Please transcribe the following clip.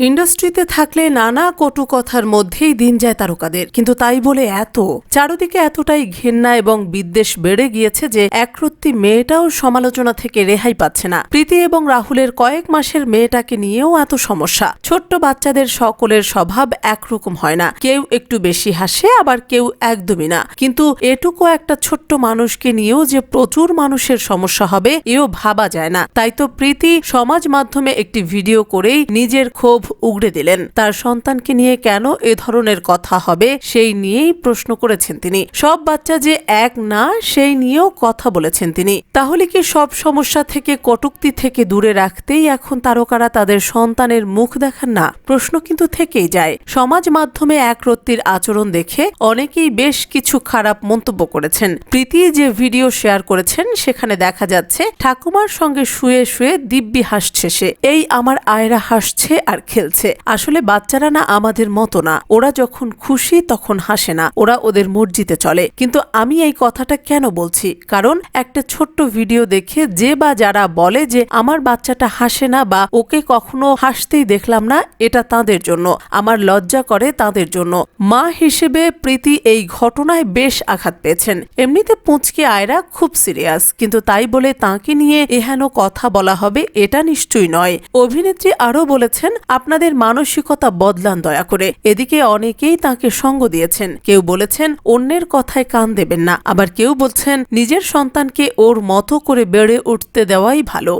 ইন্ডাস্ট্রিতে থাকলে নানা কটু কথার মধ্যেই দিন যায় তারকাদের। কিন্তু তাই বলে এত। চারদিকে এতটাই ঘেন্না এবং বিদ্বেষ বেড়ে গিয়েছে যে একরত্তি মেয়েটাও সমালোচনা থেকে রেহাই পাচ্ছে না। প্রীতি এবং রাহুলের কয়েক মাসের মেয়েটাকে নিয়েও এত সমস্যা। ছোট্ট বাচ্চাদের সকলের স্বভাব একরকম হয় না। কেউ একটু বেশি হাসে, আবার কেউ একদমই না। কিন্তু এটুকু একটা ছোট্ট মানুষকে নিয়েও যে প্রচুর মানুষের সমস্যা হবে, এও ভাবা যায় না। তাই তো প্রীতি সমাজ মাধ্যমে একটি ভিডিও করেই নিজের ক্ষোভ উগড়ে দিলেন। তার সন্তানকে নিয়ে কেন এ ধরনের কথা হবে সেই নিয়েই প্রশ্ন করেছেন তিনি। সব বাচ্চা যে এক না, সেই নিয়েও কথা বলেছেন তিনি। তাহলে কি সব সমস্যা থেকে, কটুক্তি থেকে দূরে রাখতেই এখন তারকারা তাদের সন্তানের মুখ দেখান না? প্রশ্ন কিন্তু থেকেই যায়। সমাজ মাধ্যমে একরত্তির আচরণ দেখে অনেকেই বেশ কিছু খারাপ মন্তব্য করেছেন। প্রীতি যে ভিডিও শেয়ার করেছেন, সেখানে দেখা যাচ্ছে ঠাকুমার সঙ্গে শুয়ে শুয়ে দিব্যি হাসছে সে। এই আমার আয়রা হাসছে আর খেলছে। আসলে বাচ্চারা না আমাদের মতো না। ওরা যখন খুশি তখন হাসে না। ওরা ওদের মর্জিতে চলে। কিন্তু আমি এই কথাটা কেন বলছি? কারণ একটা ছোট্ট ভিডিও দেখে যে বা যারা বলে যে আমার বাচ্চাটা হাসে না বা ওকে কখনো হাসতেই দেখলাম না, এটা তাদের জন্য। আমার লজ্জা করে তাদের জন্য। মা হিসেবে প্রীতি এই ঘটনায় বেশ আঘাত পেয়েছেন। এমনিতে পুঁচকে আয়রা খুব সিরিয়াস। কিন্তু তাই বলে তাকে নিয়ে এহেন কথা বলা হবে, এটা নিশ্চয়ই নয়। অভিনেত্রী আরও বলেছেন আপনাদের মানসিকতা বদলান দয়া করে। এদিকে অনেকেই তাকে সঙ্গ দিয়েছেন। কেউ বলেছেন, অন্যের কথায় কান দেবেন না। আবার কেউ বলছেন, নিজের সন্তানকে ওর মতো করে বেড়ে উঠতে দেওয়াই ভালো।